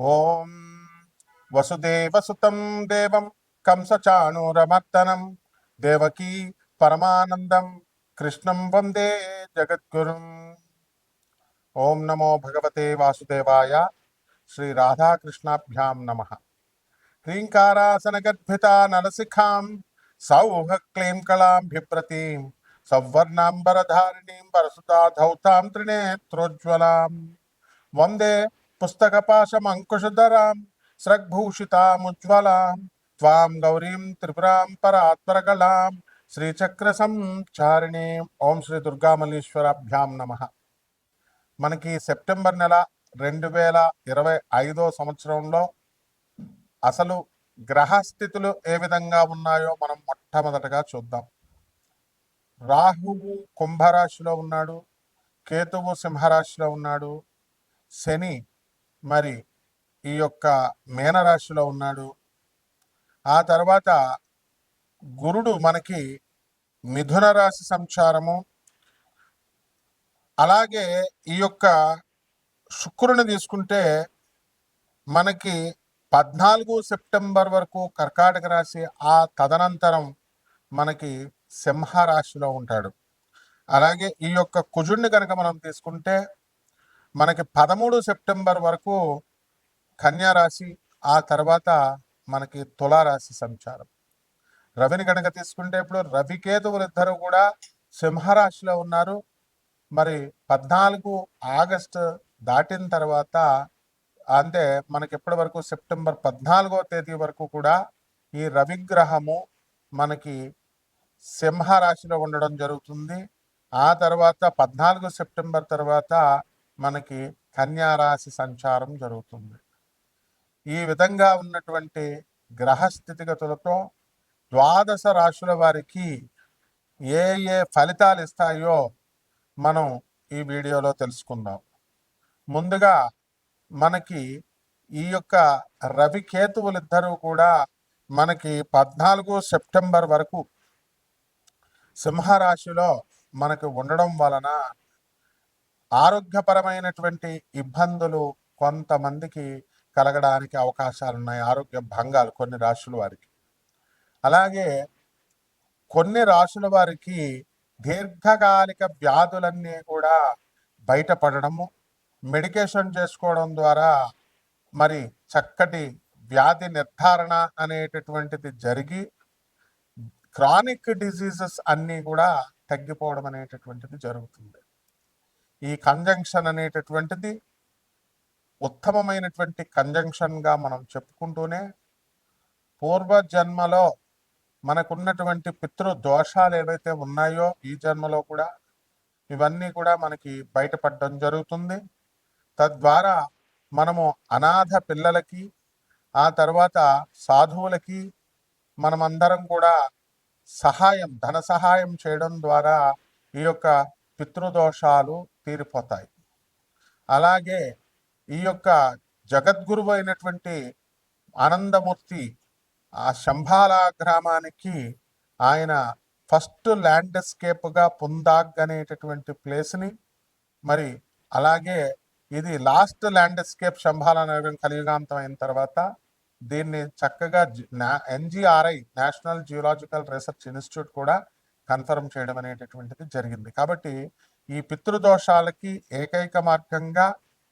ఓం వసుదేవసుతం దేవం కంసచాణూరమర్దనం దేవకీ పరమానందం కృష్ణం వందే జగద్గురుం. ఓం నమో భగవతే వాసుదేవాయ శ్రీ రాధాకృష్ణాభ్యాం నమ. హ్రీంకారాసనగర్భిత నలసిఖాం సౌహ క్లీం కళాం బిభ్రతీం సౌవర్ణాంబరధారిణీం వరసుతా ధౌతాం త్రినేత్రోజ్వలాం. వందే పుస్తకపాశమంకుశధరాం స్రగ్భూషితాముజ్వలాం త్వాం గౌరీం త్రిపురాం పరాత్పరకళాం శ్రీచక్ర సంచారిణీం. ఓం శ్రీ దుర్గామల్లీశ్వరాభ్యాం నమ. మనకి సెప్టెంబర్ నెల రెండు వేల ఇరవై ఐదో సంవత్సరంలో అసలు గ్రహస్థితులు ఏ విధంగా ఉన్నాయో మనం మొట్టమొదటగా చూద్దాం. రాహువు కుంభరాశిలో ఉన్నాడు కేతువు సింహరాశిలో ఉన్నాడు శని మరి ఈ యొక్క మేనరాశిలో ఉన్నాడు. ఆ తర్వాత గురుడు మనకి మిథున రాశి సంచారము అలాగే ఈ యొక్క శుక్రుని తీసుకుంటే మనకి పద్నాలుగు సెప్టెంబర్ వరకు కర్కాటక రాశి ఆ తదనంతరం మనకి సింహ రాశిలో ఉంటాడు. అలాగే ఈ యొక్క కుజుడిని కనుక మనం తీసుకుంటే మనకి పదమూడు సెప్టెంబర్ వరకు కన్యారాశి ఆ తర్వాత మనకి తులారాశి సంచారం. రవిని కనుక తీసుకుంటే ఇప్పుడు రవికేతువులు ఇద్దరు కూడా సింహరాశిలో ఉన్నారు. మరి పద్నాలుగు ఆగస్టు దాటిన తర్వాత అంటే మనకి ఎప్పటి వరకు సెప్టెంబర్ పద్నాలుగో తేదీ వరకు కూడా ఈ రవిగ్రహము మనకి సింహ రాశిలో ఉండడం జరుగుతుంది. ఆ తర్వాత పద్నాలుగు సెప్టెంబర్ తర్వాత మనకి కన్యారాశి సంచారం జరుగుతుంది. ఈ విధంగా ఉన్నటువంటి గ్రహ స్థితిగతులతో ద్వాదశ రాశుల వారికి ఏ ఏ ఫలితాలు ఇస్తాయో మనం ఈ వీడియోలో తెలుసుకుందాం. ముందుగా మనకి ఈ యొక్క రవికేతువులు కేతువులిద్దరూ కూడా మనకి పద్నాలుగు సెప్టెంబర్ వరకు సింహరాశిలో మనకు ఉండడం వలన ఆరోగ్యపరమైనటువంటి ఇబ్బందులు కొంతమందికి కలగడానికి అవకాశాలు ఉన్నాయి ఆరోగ్య భంగాలు కొన్ని రాశుల వారికి. అలాగే కొన్ని రాశుల వారికి దీర్ఘకాలిక వ్యాధులన్నీ కూడా బయటపడడము మెడికేషన్ చేసుకోవడం ద్వారా మరి చక్కటి వ్యాధి నిర్ధారణ అనేటటువంటిది జరిగి క్రానిక్ డిసీజెస్ అన్నీ కూడా తగ్గిపోవడం అనేటటువంటిది జరుగుతుంది. ఈ కంజంక్షన్ అనేటటువంటిది ఉత్తమమైనటువంటి కంజంక్షన్గా మనం చెప్పుకుంటూనే పూర్వజన్మలో మనకున్నటువంటి పితృ దోషాలు ఏవైతే ఉన్నాయో ఈ జన్మలో కూడా ఇవన్నీ కూడా మనకి బయటపడడం జరుగుతుంది. తద్వారా మనము అనాథ పిల్లలకి ఆ తర్వాత సాధువులకి మనమందరం కూడా సహాయం ధన సహాయం చేయడం ద్వారా ఈ యొక్క పితృదోషాలు తీరిపోతాయి. అలాగే ఈ యొక్క జగద్గురువు అయినటువంటి ఆనందమూర్తి ఆ శంభాల గ్రామానికి ఆయన ఫస్ట్ ల్యాండ్స్కేప్గా పుందాగ్ అనేటటువంటి ప్లేస్ని మరి అలాగే ఇది లాస్ట్ ల్యాండ్స్కేప్ శంభాల నగరం కలియుగాంతం అయిన తర్వాత దీన్ని చక్కగా NGRI national geological research institute కూడా కన్ఫర్మ్ చేయడం అనేటటువంటిది జరిగింది. కాబట్టి ఈ పితృదోషాలకి ఏకైక మార్గంగా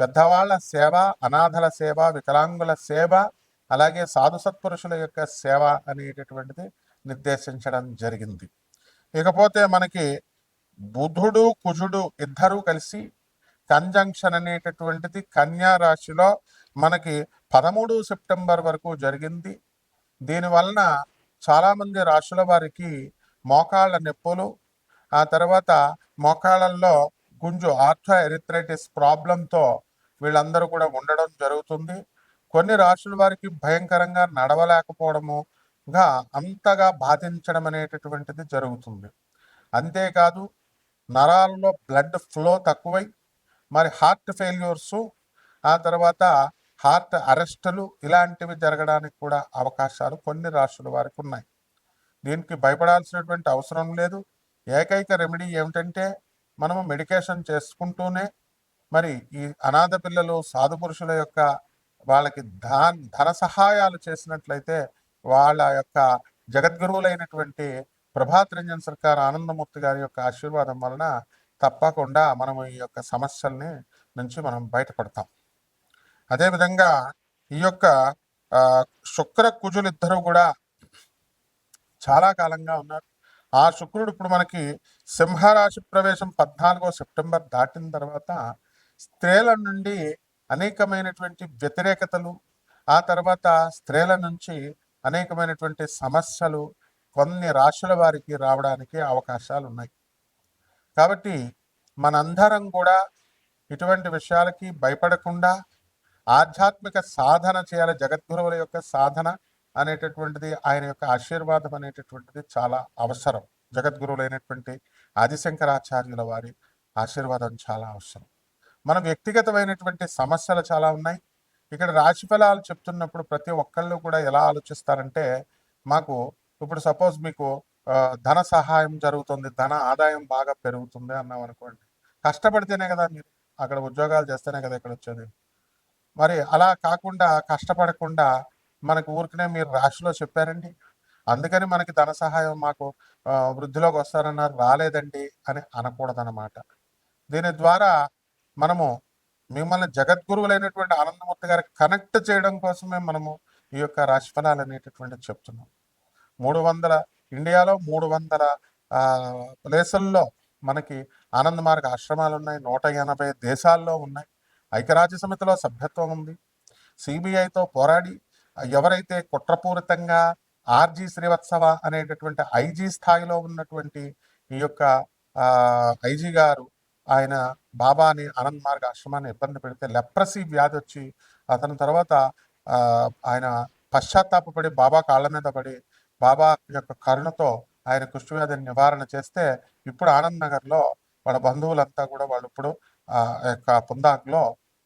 పెద్దవాళ్ళ సేవ అనాథల సేవ వికలాంగుల సేవ అలాగే సాధు సత్పురుషుల యొక్క సేవ అనేటటువంటిది నిర్దేశించడం జరిగింది. ఇకపోతే మనకి బుధుడు కుజుడు ఇద్దరూ కలిసి కంజంక్షన్ అనేటటువంటిది కన్యా రాశిలో మనకి పదమూడు సెప్టెంబర్ వరకు జరిగింది. దీనివలన చాలామంది రాశుల వారికి మోకాళ్ళ నొప్పులు ఆ తర్వాత మోకాళ్ళల్లో గుంజు ఆర్థో ఎరిథ్రైటిస్ ప్రాబ్లంతో వీళ్ళందరూ కూడా ఉండడం జరుగుతుంది. కొన్ని రాష్ట్రాల వారికి భయంకరంగా నడవలేకపోవడముగా అంతగా బాధించడం అనేటటువంటిది జరుగుతుంది. అంతేకాదు నరాలలో బ్లడ్ ఫ్లో తక్కువై మరి హార్ట్ ఫెయిల్యూర్స్ ఆ తర్వాత హార్ట్ అరెస్టులు ఇలాంటివి జరగడానికి కూడా అవకాశాలు కొన్ని రాష్ట్రాల వారికి ఉన్నాయి. దీనికి భయపడాల్సినటువంటి అవసరం లేదు. ఏకైక రెమెడీ ఏమిటంటే మనము మెడికేషన్ చేసుకుంటూనే మరి ఈ అనాథ పిల్లలు సాధు పురుషుల యొక్క వాళ్ళకి ధన ధన సహాయాలు చేసినట్లయితే వాళ్ళ యొక్క జగద్గురువులైనటువంటి ప్రభాత్ రంజన్ సర్కార్ ఆనందమూర్తి గారి యొక్క ఆశీర్వాదం వలన తప్పకుండా మనం ఈ యొక్క సమస్యల్ని నుంచి మనం బయటపడతాం. అదేవిధంగా ఈ యొక్క శుక్ర కుజులు ఇద్దరు కూడా చాలా కాలంగా ఉన్నారు. ఆ శుక్రుడు ఇప్పుడు మనకి సింహరాశి ప్రవేశం పద్నాలుగో సెప్టెంబర్ దాటిన తర్వాత స్త్రీల నుండి అనేకమైనటువంటి వ్యతిరేకతలు ఆ తర్వాత స్త్రీల నుంచి అనేకమైనటువంటి సమస్యలు కొన్ని రాశుల వారికి రావడానికి అవకాశాలు ఉన్నాయి. కాబట్టి మనందరం కూడా ఇటువంటి విషయాలకి భయపడకుండా ఆధ్యాత్మిక సాధన చేయాలి. జగద్గురువుల యొక్క సాధన అనేటటువంటిది ఆయన యొక్క ఆశీర్వాదం అనేటటువంటిది చాలా అవసరం. జగద్గురువులైనటువంటి ఆదిశంకరాచార్యుల వారి ఆశీర్వాదం చాలా అవసరం. మన వ్యక్తిగతమైనటువంటి సమస్యలు చాలా ఉన్నాయి. ఇక్కడ రాశి ఫలాలు చెప్తున్నప్పుడు ప్రతి ఒక్కళ్ళు కూడా ఎలా ఆలోచిస్తారంటే మాకు ఇప్పుడు సపోజ్ మీకు ధన సహాయం జరుగుతుంది ధన ఆదాయం బాగా పెరుగుతుంది అన్నాం అనుకోండి. కష్టపడితేనే కదా మీరు అక్కడ ఉద్యోగాలు చేస్తేనే కదా ఇక్కడ వచ్చేది. మరి అలా కాకుండా కష్టపడకుండా మనకు ఊరికనే మీరు రాశిలో చెప్పారండి. అందుకని మనకి ధన సహాయం మాకు వృద్ధిలోకి వస్తారన్నారు రాలేదండి అని అనకూడదన్నమాట. దీని ద్వారా మనము మిమ్మల్ని జగద్గురువులైనటువంటి ఆనందమూర్తి గారి కనెక్ట్ చేయడం కోసమే మనము ఈ యొక్క రాశిఫలాలు ఫలాలు చెప్తున్నాం. మూడు వందల ఇండియాలో మూడు వందల ప్లేసుల్లో మనకి ఆనంద మార్గ ఆశ్రమాలు ఉన్నాయి నూట ఎనభై దేశాల్లో ఉన్నాయి. ఐక్యరాజ్య సమితిలో సభ్యత్వం ఉంది. సిబిఐతో పోరాడి ఎవరైతే కుట్రపూరితంగా ఆర్జీ శ్రీవత్సవ అనేటటువంటి ఐజీ స్థాయిలో ఉన్నటువంటి ఈ యొక్క ఐజీ గారు ఆయన బాబాని ఆనంద్ మార్గ ఆశ్రమాన్ని ఇబ్బంది పెడితే లెప్రసీ వ్యాధి వచ్చి అతని తర్వాత ఆయన పశ్చాత్తాపడి బాబా కాళ్ళ మీద పడి బాబా యొక్క కరుణతో ఆయన కుష్ఠవ్యాధిని నివారణ చేస్తే ఇప్పుడు ఆనంద్ నగర్లో వాళ్ళ బంధువులంతా కూడా వాళ్ళు ఇప్పుడు ఆ యొక్క పుందాక్లో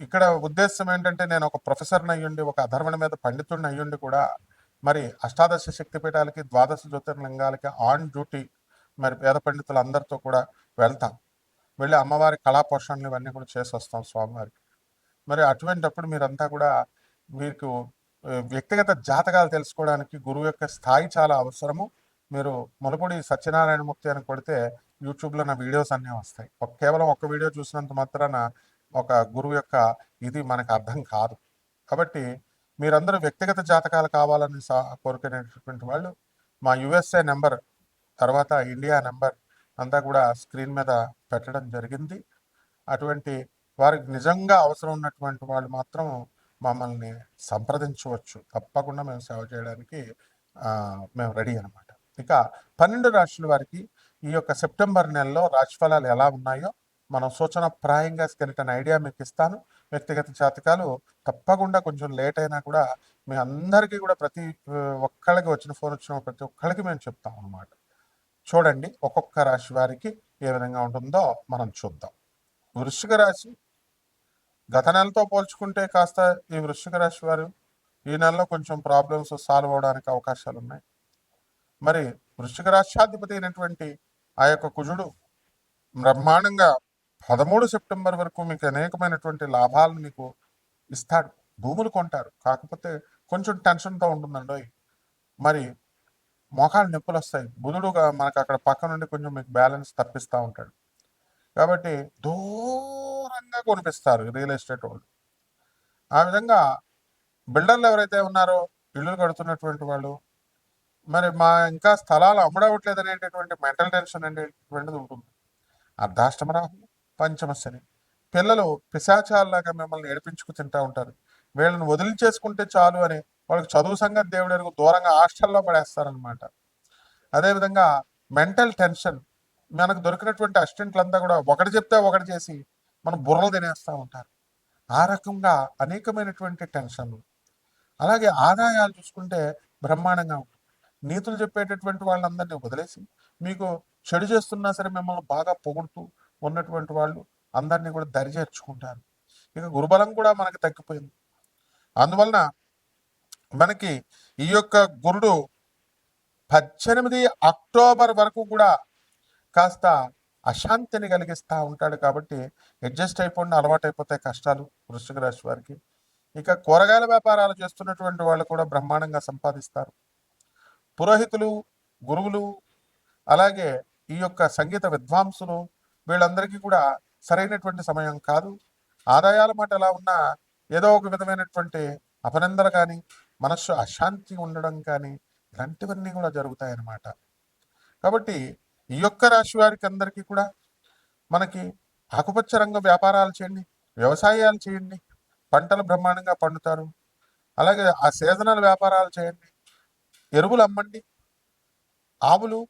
ఇక్కడ ఉద్దేశం ఏంటంటే నేను ఒక ప్రొఫెసర్ని అయ్యుండి ఒక అధర్వణ మీద పండితుడిని అయ్యుండి కూడా మరి అష్టాదశ శక్తి పీఠాలకి ద్వాదశ జ్యోతిర్లింగాలకి ఆన్ డ్యూటీ మరి పేద పండితులందరితో కూడా వెళ్తాం. వెళ్ళి అమ్మవారి కళా పోషణలు ఇవన్నీ కూడా చేసి వస్తాం స్వామివారికి. మరి అటువంటిప్పుడు మీరంతా కూడా మీకు వ్యక్తిగత జాతకాలు తెలుసుకోవడానికి గురువు యొక్క స్థాయి చాలా అవసరము. మీరు మలుపుడి సత్యనారాయణ ముక్తి అని కొడితే యూట్యూబ్లో నా వీడియోస్ అన్నీ వస్తాయి. కేవలం ఒక వీడియో చూసినంత మాత్రాన ఒక గురువు యొక్క ఇది మనకు అర్థం కాదు. కాబట్టి మీరందరూ వ్యక్తిగత జాతకాలు కావాలని సా- కోరుకునేటటువంటి వాళ్ళు మా యుఎస్ఏ నెంబర్ తర్వాత ఇండియా నెంబర్ అంతా కూడా స్క్రీన్ మీద పెట్టడం జరిగింది. అటువంటి వారికి నిజంగా అవసరం ఉన్నటువంటి వాళ్ళు మాత్రం మమ్మల్ని సంప్రదించవచ్చు. తప్పకుండా మేము సేవ చేయడానికి మేము రెడీ అనమాట ఇక పన్నెండు రాష్ట్రాల వారికి ఈ యొక్క సెప్టెంబర్ నెలలో రాజఫలాలు ఎలా ఉన్నాయో మనం సూచన ప్రాయంగా స్కెలిటన్ ఐడియా మీకు ఇస్తాను. వ్యక్తిగత జాతకాలు తప్పకుండా కొంచెం లేట్ అయినా కూడా మీ అందరికీ కూడా ప్రతి ఒక్కళ్ళకి వచ్చిన ఫోన్ వచ్చిన ప్రతి ఒక్కళ్ళకి మేము చెప్తాం అన్నమాట. చూడండి ఒక్కొక్క రాశి వారికి ఏ విధంగా ఉంటుందో మనం చూద్దాం. వృశ్చిక రాశి గత నెలతో పోల్చుకుంటే కాస్త ఈ వృశ్చిక రాశి వారు ఈ నెలలో కొంచెం ప్రాబ్లమ్స్ సాల్వ్ అవడానికి అవకాశాలు ఉన్నాయి. మరి వృశ్చిక రాష్ట్రాధిపతి అయినటువంటి ఆ యొక్క కుజుడు బ్రహ్మాండంగా పదమూడు సెప్టెంబర్ వరకు మీకు అనేకమైనటువంటి లాభాలను మీకు ఇస్తాడు. భూములు కొంటారు. కాకపోతే కొంచెం టెన్షన్తో ఉంటుందండి. మరి మోకాలు నొప్పులు వస్తాయి. బుధుడుగా మనకు అక్కడ పక్క నుండి కొంచెం మీకు బ్యాలెన్స్ తప్పిస్తూ ఉంటాడు. కాబట్టి దూరంగా కొనిపిస్తారు రియల్ ఎస్టేట్ వాళ్ళు. ఆ విధంగా బిల్డర్లు ఎవరైతే ఉన్నారో ఇళ్ళు కడుతున్నటువంటి వాళ్ళు మరి మా ఇంకా స్థలాలు అమ్ముడవట్లేదు అనేటటువంటి మెంటల్ టెన్షన్ అనేటువంటిది ఉంటుంది. అర్ధాష్టమ రాహు పంచమ శని పిల్లలు పిశాచాల్లాగా మిమ్మల్ని ఏడిపించుకు తింటా ఉంటారు. వీళ్ళని వదిలించేసుకుంటే చాలు అని వాళ్ళకి చదువు సంగతి దేవుడు ఎరుగు దూరంగా హాస్టల్లో పడేస్తారనమాట అదేవిధంగా మెంటల్ టెన్షన్ మనకు దొరికినటువంటి అసిస్టెంట్లంతా కూడా ఒకటి చెప్తే ఒకటి చేసి మనం బుర్రలు తినేస్తూ ఉంటారు. ఆ రకంగా అనేకమైనటువంటి టెన్షన్లు. అలాగే ఆదాయాలు చూసుకుంటే బ్రహ్మాండంగా ఉంటుంది నీతులు చెప్పేటటువంటి వాళ్ళందరినీ వదిలేసి మీకు చెడు చేస్తున్నా సరే మిమ్మల్ని బాగా పొగుడుతూ ఉన్నటువంటి వాళ్ళు అందరినీ కూడా దరి చేర్చుకుంటారు ఇక గురుబలం కూడా మనకి తగ్గిపోయింది. అందువలన మనకి ఈ యొక్క గురుడు పద్దెనిమిది అక్టోబర్ వరకు కూడా కాస్త అశాంతిని కలిగిస్తూ ఉంటాడు కాబట్టి అడ్జస్ట్ అయిపోండి అలవాటు అయిపోతాయి కష్టాలు వృశ్చిక రాశి వారికి. ఇక కూరగాయల వ్యాపారాలు చేస్తున్నటువంటి వాళ్ళు కూడా బ్రహ్మాండంగా సంపాదిస్తారు. పురోహితులు గురువులు అలాగే ఈ యొక్క సంగీత విద్వాంసులు వీళ్ళందరికీ కూడా సరైనటువంటి సమయం కాదు. ఆదాయాల మాట ఎలా ఉన్నా ఏదో ఒక విధమైనటువంటి అపనిందలు కానీ మనస్సు అశాంతి ఉండడం కానీ ఇలాంటివన్నీ కూడా జరుగుతాయన్నమాట. కాబట్టి ఈ యొక్క రాశి వారికి అందరికీ కూడా మనకి ఆకుపచ్చ రంగ వ్యాపారాలు చేయండి వ్యవసాయాలు చేయండి పంటలు బ్రహ్మాండంగా పండుతారు. అలాగే ఆ సీజనల్ వ్యాపారాలు చేయండి ఎరువులు అమ్మండి ఆవులు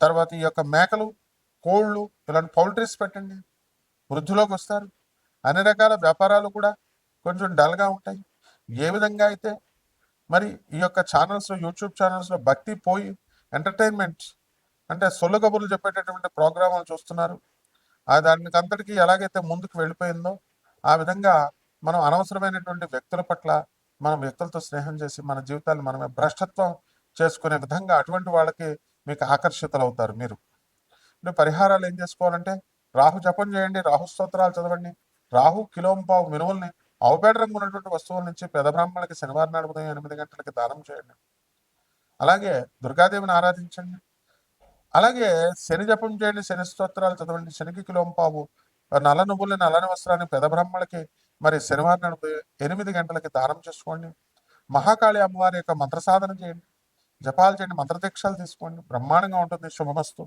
తర్వాత ఈ యొక్క మేకలు కోళ్ళు ఇలాంటి పౌల్ట్రీస్ పెట్టండి. వృద్ధిలోకి వస్తారు. అన్ని రకాల వ్యాపారాలు కూడా కొంచెం డల్గా ఉంటాయి. ఏ విధంగా అయితే మరి ఈ యొక్క ఛానల్స్లో యూట్యూబ్ ఛానల్స్లో భక్తి పోయి ఎంటర్టైన్మెంట్ అంటే సొల్లు కబుర్లు చెప్పేటటువంటి ప్రోగ్రాములు చూస్తున్నారు. ఆ దానికి అంతటికీ ఎలాగైతే ముందుకు వెళ్ళిపోయిందో ఆ విధంగా మనం అనవసరమైనటువంటి వ్యక్తుల పట్ల మనం వ్యక్తులతో స్నేహం చేసి మన జీవితాన్ని మనమే భ్రష్టత్వం చేసుకునే విధంగా అటువంటి వాళ్ళకి మీకు ఆకర్షితులు అవుతారు మీరు. ఇప్పుడు పరిహారాలు ఏం చేసుకోవాలంటే రాహు జపం చేయండి రాహు స్తోత్రాలు చదవండి రాహు కిలోంపావు మినువుల్ని ఆవుపేట రంగు ఉన్నటువంటి వస్తువుల నుంచి పెద బ్రాహ్మణులకి శనివారం నాడు ఉదయం ఎనిమిది గంటలకి దానం చేయండి. అలాగే దుర్గాదేవిని ఆరాధించండి. అలాగే శని జపం చేయండి శని స్తోత్రాలు చదవండి శనికి కిలోంపావు నల్ల నువ్వుల్ని నల్లని వస్త్రాన్ని పెద బ్రాహ్మణులకి మరి శనివారం నాడు ఎనిమిది గంటలకి దానం చేసుకోండి. మహాకాళి అమ్మవారి యొక్క మంత్ర సాధన చేయండి. జపాలు చేయండి మంత్రదీక్షలు తీసుకోండి. బ్రహ్మాండంగా ఉంటుంది. శుభమస్తు.